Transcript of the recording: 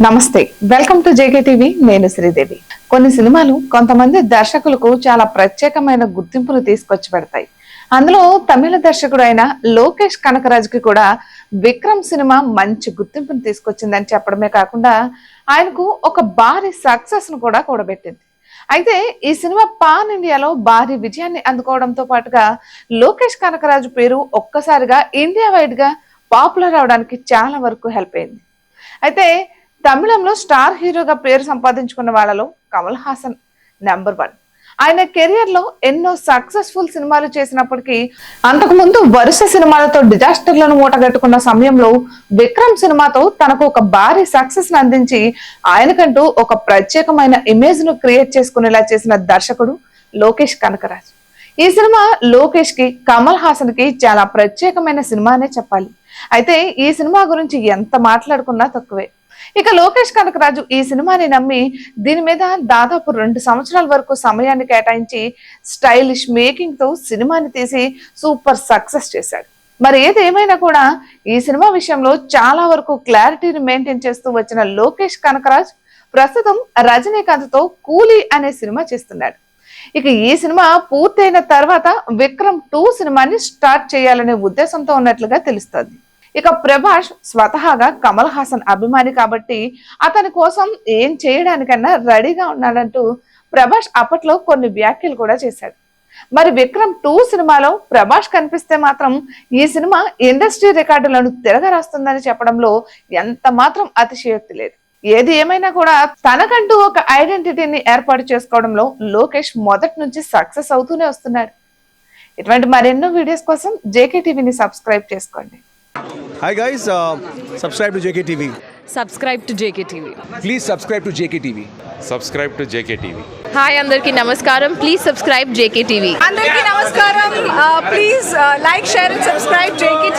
నమస్తే welcome to J K TV నేను శ్రీదేవి. కొన్ని సినిమాలు కొంతమంది దర్శకులకు చాలా ప్రత్యేకమైన గుర్తింపును తీసుకొచ్చి పెడతాయి. అందులో తమిళ దర్శకుడు అయిన లోకేష్ కనకరాజుకి కూడా విక్రమ్ సినిమా మంచి గుర్తింపును తీసుకొచ్చిందని చెప్పడమే కాకుండా ఆయనకు ఒక భారీ సక్సెస్ను కూడా కూడబెట్టింది. అయితే ఈ సినిమా పాన్ ఇండియాలో భారీ విజయాన్ని అందుకోవడంతో పాటుగా లోకేష్ కనకరాజు పేరు ఒక్కసారిగా ఇండియా వైడ్గా పాపులర్ అవడానికి చాలా వరకు హెల్ప్ అయింది. అయితే తమిళంలో స్టార్ హీరోగా పేరు సంపాదించుకున్న వాళ్ళలో కమల్ హాసన్ నెంబర్ వన్. ఆయన కెరియర్లో ఎన్నో సక్సెస్ఫుల్ సినిమాలు చేసినప్పటికీ అంతకుముందు వరుస సినిమాలతో డిజాస్టర్లను మూటగట్టుకున్న సమయంలో విక్రమ్ సినిమాతో తనకు ఒక భారీ సక్సెస్ని అందించి ఆయనకంటూ ఒక ప్రత్యేకమైన ఇమేజ్ను క్రియేట్ చేసుకునేలా చేసిన దర్శకుడు లోకేష్ కనకరాజ్. ఈ సినిమా లోకేష్కి కమల్ హాసన్కి చాలా ప్రత్యేకమైన సినిమా అనే చెప్పాలి. అయితే ఈ సినిమా గురించి ఎంత మాట్లాడుకున్నా తక్కువే. ఇక లోకేష్ కనకరాజు ఈ సినిమాని నమ్మి దీని మీద దాదాపు రెండు సంవత్సరాల వరకు సమయాన్ని కేటాయించి స్టైలిష్ మేకింగ్తో సినిమాని తీసి సూపర్ సక్సెస్ చేశాడు. మరి ఏది ఏమైనా కూడా ఈ సినిమా విషయంలో చాలా వరకు క్లారిటీని మెయింటైన్ చేస్తూ వచ్చిన లోకేష్ కనకరాజ్ ప్రస్తుతం రజనీకాంత్తో కూలీ అనే సినిమా చేస్తున్నాడు. ఇక ఈ సినిమా పూర్తయిన తర్వాత విక్రమ్ టూ సినిమాని స్టార్ట్ చేయాలనే ఉద్దేశంతో ఉన్నట్లుగా తెలుస్తుంది. ఇక ప్రభాష్ స్వతహాగా కమల్ హాసన్ అభిమాని కాబట్టి అతని కోసం ఏం చేయడానికన్నా రెడీగా ఉన్నాడంటూ ప్రభాష్ అప్పట్లో కొన్ని వ్యాఖ్యలు కూడా చేశాడు. మరి విక్రమ్ టూ సినిమాలో ప్రభాష్ కనిపిస్తే మాత్రం ఈ సినిమా ఇండస్ట్రీ రికార్డులను తిరగరాస్తుందని చెప్పడంలో ఎంత మాత్రం అతిశయోక్తి లేదు. ఏది ఏమైనా కూడా తనకంటూ ఒక ఐడెంటిటీని ఏర్పాటు చేసుకోవడంలో లోకేష్ మొదటి నుంచి సక్సెస్ అవుతూనే వస్తున్నాడు. ఇటువంటి మరెన్నో వీడియోస్ కోసం జేకే టీవీని సబ్స్క్రైబ్ చేసుకోండి. Hi guys, uh, subscribe to JKTV. Subscribe to J K TV Please subscribe to JKTV. Subscribe to J K TV hi అందరికీ నమస్కారం. Please subscribe J K TV అందరికీ నమస్కారం. Please like share and subscribe J K